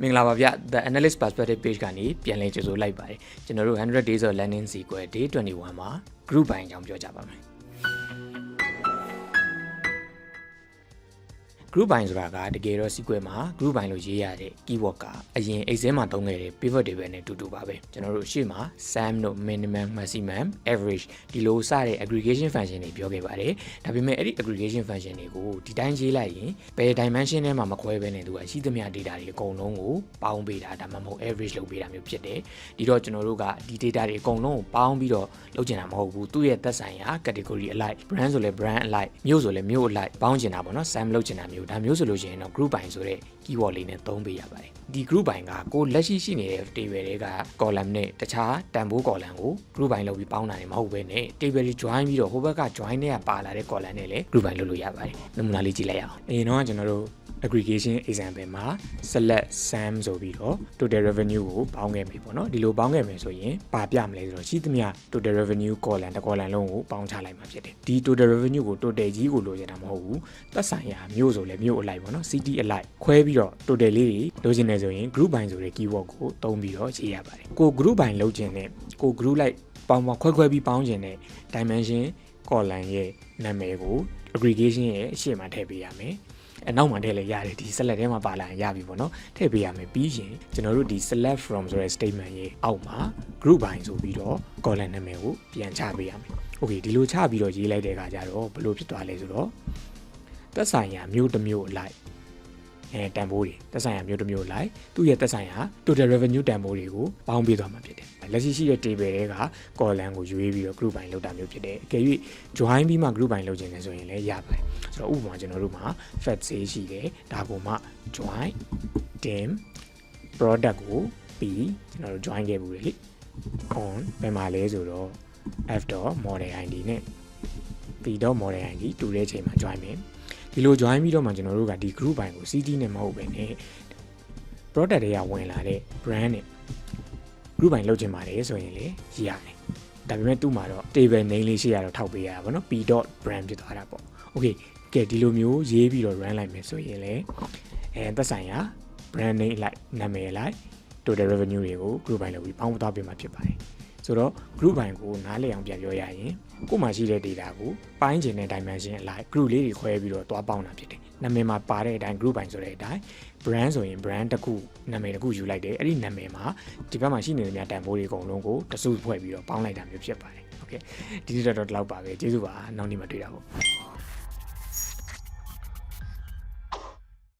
မင်္ဂလာပါဗျ The Analyst Perspective Page ကနေပြန်လည်ကြိုဆိုလိုက်ပါတယ်ကျွန်တော်တို့100 Days of Learning Sequel Day 21မှာ group ဘိုင်းအကြောင်းပြောကြပါမယ် group ဘိုင်းဆိုတာကတကယ်တော့ sequel မှာ group ဘိုင်းလို့ရေးရတဲ့ keyword ကအရင် exam မှာသုံးခဲ့တဲ့ pivot table နဲ့တူတူပါပဲကျွန်တော်တို့ရှေ့မှာ sum တို့ minimum maximum average ဒီလိုစတဲ့ aggregation function တွေပြောခဲ့ပါတယ်ဒါပေမဲ့အဲ့ဒီ aggregation function တွေကိုဒီတိုင်းရေးလိုက်ရင်ဘယ် dimension ထဲမှာမခွဲဘဲနဲ့သူကရှိသမျှ data တွေအကုန်လုံးကိုပေါင်းပေးတာဒါမှမဟုတ် average လုပ်ပေးတာမျိုးဖြစ်တယ်ဒီတော့ကျွန်တော်တို့ကဒီ data တွေအကုန်လုံးကိုပေါင်းပြီးတော့လုပ်ချင်တာမဟုတ်ဘူးသူ့ရဲ့သက်ဆိုင်ရာ category အလိုက် brand ဆိုလဲ brand အလိုက်မြို့ဆိုလဲမြို့အလိုက်ပေါင်းချင်တာပေါ့နော် sum လုပ်ချင်တာမျိုးဒါမျိုးဆိုလို့ရှိရင်တော့ group ဘိုင်ဆိုတဲ့ keyword လေးနဲ့သုံးပေးရပါတယ်ဒီ group ဘိုင်ကကိုလက်ရှိရှိနေတဲ့ table တွေက column နဲ့တခြားတန်ဖိုး column ကို group ဘိုင်လုပ်ပြီးပေါင်းတာနေမဟုတ်ဘဲနဲ့ table တွေ join ပြီးတော့ဟိုဘက်က join နဲ့ပါလာတဲ့ column နဲ့လည်း group ဘိုင်လုပ်လို့ရပါတယ်နမူနာလေးကြည့်လိုက်ရအောင်အရင်တော့ကျွန်တော်တို့ aggregation example မှာ select sum ဆိုပြီးတော့ total revenue ကိုပေါင်းခဲ့ပြီပေါ့နော်ဒီလိုပေါင်းခဲ့မယ်ဆိုရင်ပါပြမလဲဆိုတော့ရှိသမျှ total revenue column တစ် column လုံးကိုပေါင်းချလိုက်မှာဖြစ်တယ်ဒီ total revenue ကို total ကြီးကိုလိုချင်တာမဟုတ်ဘူးသက်ဆိုင်ရာမြို့ဆိုလဲမြို့အလိုက်ပေါ့နော် city အလိုက်ခွဲပြီးတော့ total လေးတွေလိုချင်တယ်ဆိုရင် group by ဆိုတဲ့ keyword ကိုသုံးပြီးတော့ရေးရပါတယ်ကို group by လုပ်ချင်တဲ့ကို group လိုက်ပေါင်းပေါင်းခွဲခွဲပြီးပေါင်းချင်တဲ့ dimension column ရဲ့နာမည်ကို aggregation ရဲ့အရှေ့မှာထည့်ပေးရမယ် အနောက်မှာထည့်လဲရတယ်ဒီ select ထဲမှာပါလာရင်ရပြီပေါ့နော်ထည့်ပေးရမယ်ပြီးရင်ကျွန်တော်တို့ဒီ select from ဆိုတဲ့ statement ရဲ့အောက်မှာ group by ဆိုပြီးတော့ column နာမည်ကိုပြန်ချပေးရမယ် okay ဒီလိုချပြီးတော့ရေးလိုက်တဲ့အခါကျတော့ဘယ်လိုဖြစ်သွားလဲဆိုတော့သက်ဆိုင်ရာမျိုးတစ်မျိုးအလိုက် အဲတန်ဖိုးတွေသက်ဆိုင်ရာမျိုးတစ်မျိုးအလိုက်သူ့ရဲ့သက်ဆိုင်ရာ total revenue တန်ဖိုးတွေကိုပေါင်းပေးသွားမှာဖြစ်တယ်လက်ရှိရှိတဲ့ table တွေက column ကိုရွေးပြီးတော့ group by လောက်တာမျိုးဖြစ်တယ်အကယ်၍ join ပြီးမှ group by လောက်ခြင်းလဲဆိုရင်လည်းရပါတယ်ဆိုတော့ဥပမာကျွန်တော်တို့မှာ fact sale ရှိတယ်ဒါကိုမှ join dim product ကိုပြီးကျွန်တော်တို့ join ခဲ့ဘူးလေ on ဘယ်မှာလဲဆိုတော့ f.model id နဲ့ p.model id တူတဲ့ချိန်မှာ join မယ် ဒီလို join ပြီးတော့မှကျွန်တော်တို့ကဒီ group ဘိုင်ကို cd နဲ့မဟုတ်ပဲね product တွေကဝင်လာတဲ့ brand နဲ့ group ဘိုင်လုပ်ချင်ပါတယ်ဆိုရင်လေရရတယ်ဒါပေမဲ့သူ့မှာတော့ table name လေးရှိရတော့ထောက်ပေးရတာပေါ့နော် p.brand ဖြစ်သွားတာပေါ့ okay ကဲဒီလိုမျိုးရေးပြီးတော့ run လိုက်မယ်ဆိုရင်လေအဲသက်ဆိုင်ရာ brand name လိုက်နာမည်လိုက် total revenue တွေကို group ဘိုင်လုပ်ပြီးပေါင်းသွားပေးမှာဖြစ်ပါတယ် ဆိုတော့ group ဘိုင်ကိုနားလည်အောင်ပြန်ပြောရရင်ကို့မှာရှိတဲ့ data ကိုပိုင်းချင်တဲ့ dimension အလိုက် group လေးတွေခွဲပြီးတော့သွားပေါင်းတာဖြစ်တယ်နာမည်မှာပါတဲ့အတိုင်း group ဘိုင်ဆိုတဲ့အတိုင်း brand ဆိုရင် brand တစ်ခုနာမည်တစ်ခုယူလိုက်တယ်အဲ့ဒီနာမည်မှာဒီဘက်မှာရှိနေတဲ့များတန်ဖိုးတွေအကုန်လုံးကိုတစုဖွဲ့ပြီးတော့ပေါင်းလိုက်တာမျိုးဖြစ်ပါတယ်โอเคဒီနေ့တော့ဒီလောက်ပါပဲကျေးဇူးပါနောက်နေ့မှတွေ့တာပေါ့